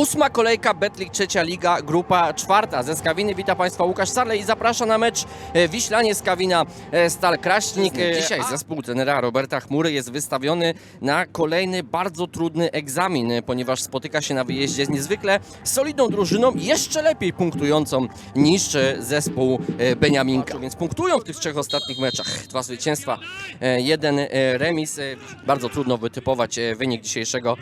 Ósma kolejka Betlik, trzecia liga, grupa czwarta. Ze Skawiny wita Państwa Łukasz Sarlej i zaprasza na mecz e, Wiślanie Skawina e, Stal Kraśnik. E, Dzisiaj zespół trenera Roberta Chmury jest wystawiony na kolejny bardzo trudny egzamin, ponieważ spotyka się na wyjeździe z niezwykle solidną drużyną, jeszcze lepiej punktującą niż zespół Beniaminka. Więc punktują w tych trzech ostatnich meczach. Dwa zwycięstwa, jeden remis. Bardzo trudno wytypować wynik dzisiejszego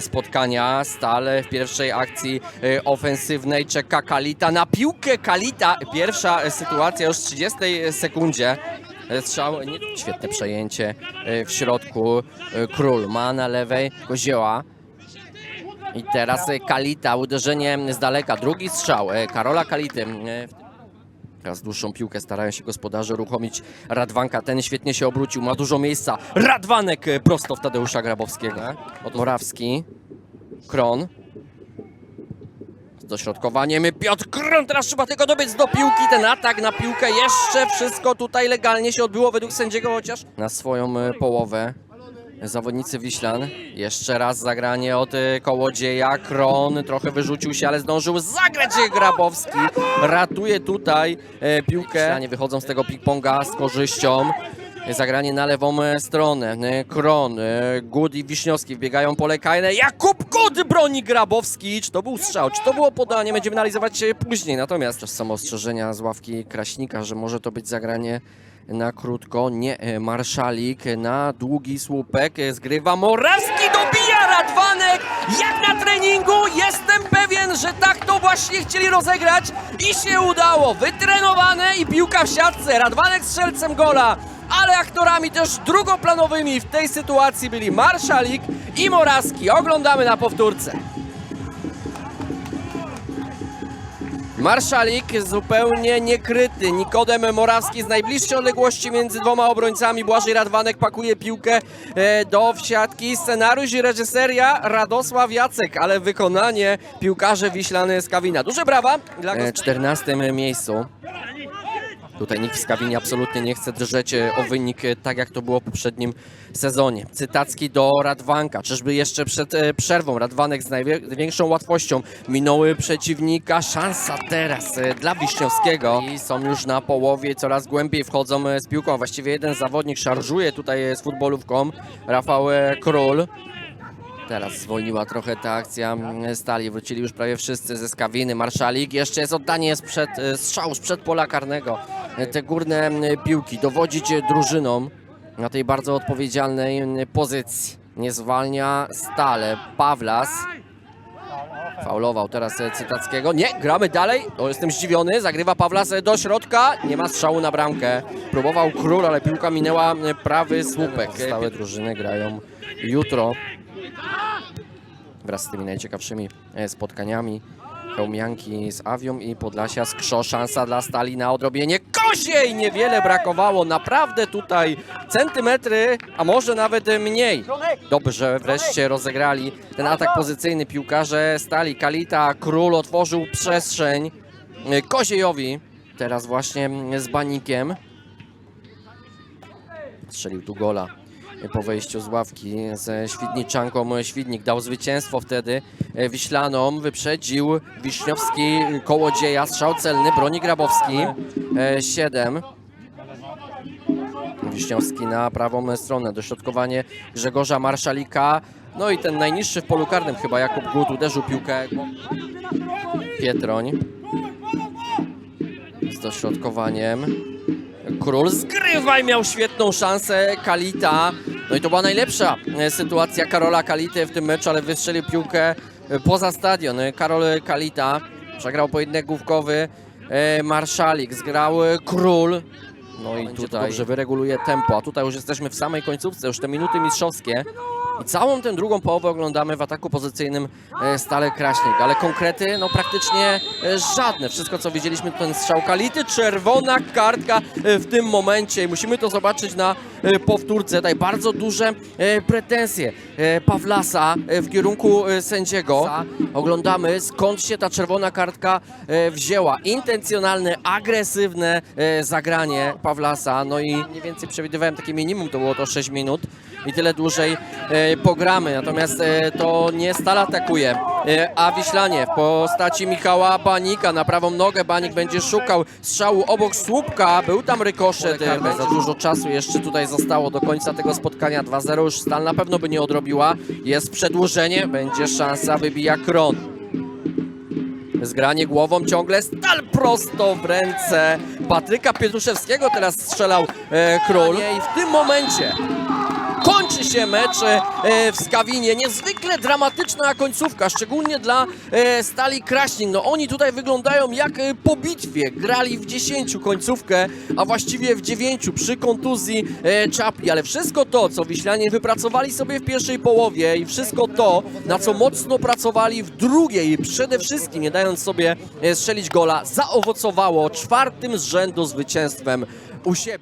spotkania. Stal w pierwszej akcji e, ofensywnej czeka Kalita na piłkę Kalita. Pierwsza sytuacja już w 30 sekundzie. Strzał, nie, świetne przejęcie e, w środku. E, Król ma na lewej Kozioła. I teraz Kalita, uderzenie z daleka. Drugi strzał Karola Kality. Teraz dłuższą piłkę starają się gospodarze uruchomić Radwanka. Ten świetnie się obrócił, ma dużo miejsca. Radwanek prosto w Tadeusza Grabowskiego. Od Morawski. Kron. Dośrodkowaniem Piotr Kron. Teraz trzeba tylko dobiec do piłki. Ten atak na piłkę. Jeszcze wszystko tutaj legalnie się odbyło według sędziego chociaż. Na swoją e, połowę. Zawodnicy Wiślan. Jeszcze raz zagranie od e, kołodzieja. Kron trochę wyrzucił się, ale zdążył zagrać Grabowski. Ratuje tutaj e, piłkę. Wiślanie wychodzą z tego ping-ponga z korzyścią. Zagranie na lewą e, stronę. E, Kron, e, Gud i Wiśniowski wbiegają pole kajne. Jakub Gud broni Grabowski. Czy to był strzał, czy to było podanie? Będziemy analizować później. Natomiast są ostrzeżenia z ławki Kraśnika, że może to być zagranie na krótko. Nie, Marszalik na długi słupek. Zgrywa Morawski, dobija Radwanek. Jak na treningu jestem pewien, że tak to właśnie chcieli rozegrać i się udało. Wytrenowane i piłka w siatce. Radwanek strzelcem gola. Ale aktorami też drugoplanowymi w tej sytuacji byli Marszalik i Morawski. Oglądamy na powtórce. Marszalik zupełnie niekryty. Nikodem Morawski z najbliższej odległości między dwoma obrońcami. Błażej Radwanek pakuje piłkę e, do wsiadki. Scenariusz i reżyseria Radosław Jacek, ale wykonanie piłkarze Wiślany z Kawina. Duże brawa dla e, 14 miejscu. Tutaj nikt w Skawinie absolutnie nie chce drżeć e, o wynik, e, tak jak to było w poprzednim sezonie. Cytacki do Radwanka. Czyżby jeszcze przed e, przerwą Radwanek z największą łatwością minąły przeciwnika. Szansa teraz dla Wiśniowskiego. I są już na połowie, coraz głębiej wchodzą z piłką. Właściwie jeden zawodnik szarżuje tutaj z futbolówką. Rafał Król. Teraz zwolniła trochę ta akcja Stali. Wrócili już prawie wszyscy ze Skawiny. Marszalik. Jeszcze jest oddanie sprzed, strzał sprzed pola karnego. Te górne piłki dowodzić drużynom na tej bardzo odpowiedzialnej pozycji. Nie zwalnia stale. Pawlas. Faulował teraz e, Cytackiego. Nie, gramy dalej. O, jestem zdziwiony. Zagrywa Pawlas e, do środka. Nie ma strzału na bramkę. Próbował król, ale piłka minęła prawy słupek. Stałe drużyny grają jutro wraz z tymi najciekawszymi e, spotkaniami. Chełmianki z Awią i Podlasia z Krzo. Szansa dla Stali na odrobienie koziej. Niewiele brakowało. Naprawdę tutaj centymetry, a może nawet mniej. Dobrze wreszcie rozegrali ten atak pozycyjny piłkarze Stali. Kalita, Król otworzył przestrzeń Koziejowi. Teraz właśnie z Banikiem. Strzelił tu gola po wejściu z ławki ze Świdniczanką. Świdnik dał zwycięstwo wtedy e, Wiślanom. Wyprzedził Wiśniowski kołodzieja. Strzał celny, broni Grabowski. 7. Wiśniowski na prawą stronę. Dośrodkowanie Grzegorza Marszalika. No i ten najniższy w polu karnym chyba Jakub Gut uderzył piłkę. Pietroń. Z dośrodkowaniem. Król zgrywa i miał świetną szansę Kalita. No i to była najlepsza e, sytuacja Karola Kality w tym meczu, ale wystrzelił piłkę e, poza stadion. Karol Kalita przegrał pojedynek główkowy. E, Marszalik zgrał Król. No i tutaj dobrze wyreguluje tempo, a tutaj już jesteśmy w samej końcówce, już te minuty mistrzowskie. I całą tę drugą połowę oglądamy w ataku pozycyjnym e, Stale Kraśnik, ale konkrety no praktycznie e, żadne. Wszystko co widzieliśmy to ten strzał Kality, czerwona kartka e, w tym momencie i musimy to zobaczyć na powtórce. Tutaj bardzo duże pretensje Pawlasa w kierunku sędziego. Oglądamy skąd się ta czerwona kartka wzięła. Intencjonalne, agresywne zagranie Pawlasa, no i mniej więcej przewidywałem takie minimum, to było to 6 minut. I tyle dłużej e, pogramy. Natomiast e, to nie Stal atakuje, e, a Wiślanie w postaci Michała Banika na prawą nogę. Banik będzie szukał strzału obok słupka. Był tam rykoszet. Za dużo czasu jeszcze tutaj zostało do końca tego spotkania. 2-0 już Stal na pewno by nie odrobiła. Jest przedłużenie, będzie szansa, wybija Kron. Zgranie głową ciągle stal prosto w ręce Patryka Pietruszewskiego. Teraz strzelał e, król. I w tym momencie się mecz e, w Skawinie. Niezwykle dramatyczna końcówka, szczególnie dla e, Stali Kraśnik. No oni tutaj wyglądają jak e, po bitwie. Grali w 10 końcówkę, a właściwie w 9 przy kontuzji Czapli. Ale wszystko to, co Wiślanie wypracowali sobie w pierwszej połowie i wszystko to, na co mocno pracowali w drugiej, przede wszystkim nie dając sobie strzelić gola, zaowocowało czwartym z rzędu zwycięstwem u siebie.